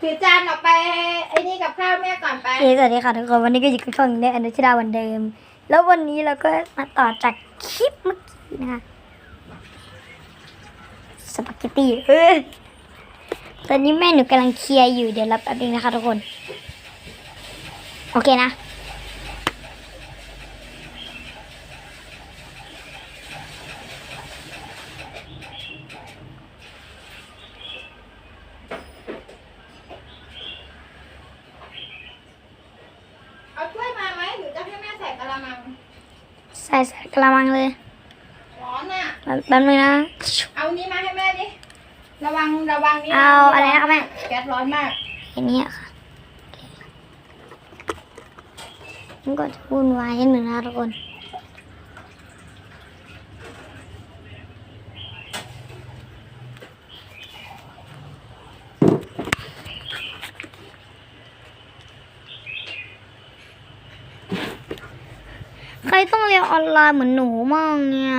ถือจานออกไปไอ้นี่กับข้าวแม่ก่อนไป เอสวัสดีค่ะทุกคนวันนี้ก็อยู่กับช่องเนอนุชิดาวันเดิม แล้ววันนี้เราก็มาต่อจากคลิปเมื่อกี้นะคะสปาเกตตี้เออตอนนี้แม่หนูกำลังเคลียร์อยู่เดี๋ยวรับแป๊บนึงนะคะทุกคน โอเคนะ เอาถ้วยมาไหมหรือจะให้แม่ใส่กะละมัง ใส่ใส่กระมังเลย ร้อนอะ แป๊บแป๊บนึงนะ เอานี้มาให้แม่ดิ ระวังระวังนี่เอาอะไรนะคะแม่ แก๊สร้อนมาก อันนี้อะค่ะมันก็จะวุ่นวายนิดหนึ่งนะทุกคน ใครต้องเรียนออนไลน์เหมือนหนูมั่งเนี่ย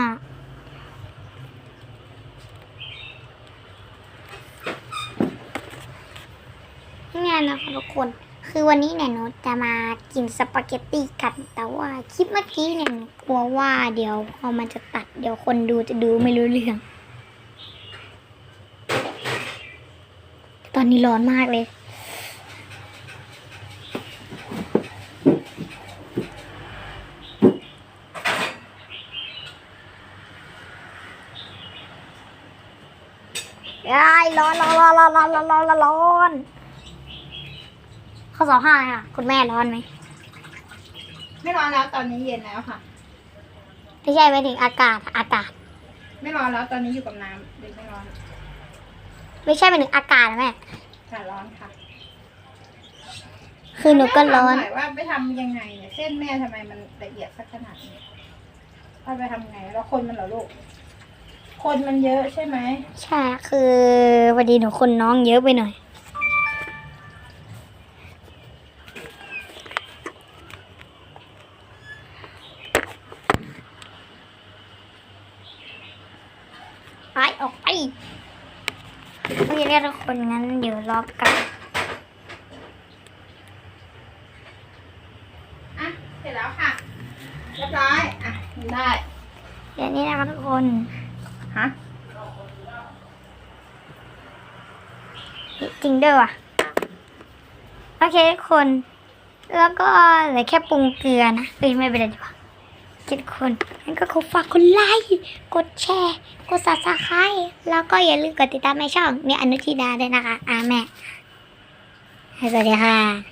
นี่นะคะทุกคน คือวันนี้เนี่ยหนูจะมากินสปาเกตตี้กัน แต่ว่าคลิปเมื่อกี้เนี่ยหนูกลัวว่าเดี๋ยวพอมันจะตัด เดี๋ยวคนดูจะดูไม่รู้เรื่อง ตอนนี้ร้อนมากเลย ไอ้ายร้อนร้อนร้อนร้อนร้อนร้อนร้อนร้อนข้อสอบห้าค่ะ คุณแม่ร้อนไหมไม่ร้อนแล้วตอนนี้เย็นแล้วค่ะ ไม่ใช่ไปถึงอากาศอากาศ ไม่ร้อนแล้วตอนนี้อยู่กับน้ำเด็กไม่ร้อนไม่ใช่ไปถึงอากาศนะแม่ค่ะร้อนค่ะคือหนูก็ร้อนแม่ถามหน่อยว่าไปทำยังไงเนี่ยเส้นแม่ทำไมมันละเอียดสักขนาดนี้ว่าไปทำไงแล้วคนมันเหรอลูก คนมันเยอะใช่ไหมใช่คือพอดีหนูคนน้องเยอะไปหน่อย ไปออกไปโอเคเนี่ยทุกคนงั้นเดี๋ยวรอกันอะ เสร็จแล้วค่ะ เรียบร้อย อะกินได้ เดี๋ยวนี้นะคะทุกคน ฮะจริงด้วยว่ะ โอเคทุกคน แล้วก็เหลือแค่ปรุงเกลือนะเอ้ยไม่เป็นไรดีกว่าคิดคนงั้นก็ขอฝากกดไลค์กดแชร์ กดซับสไครต์แล้วก็อย่าลืมกดติดตามในช่องเนี่อนุทิดาด้วยนะคะอ่าแม่สวัสดีค่ะ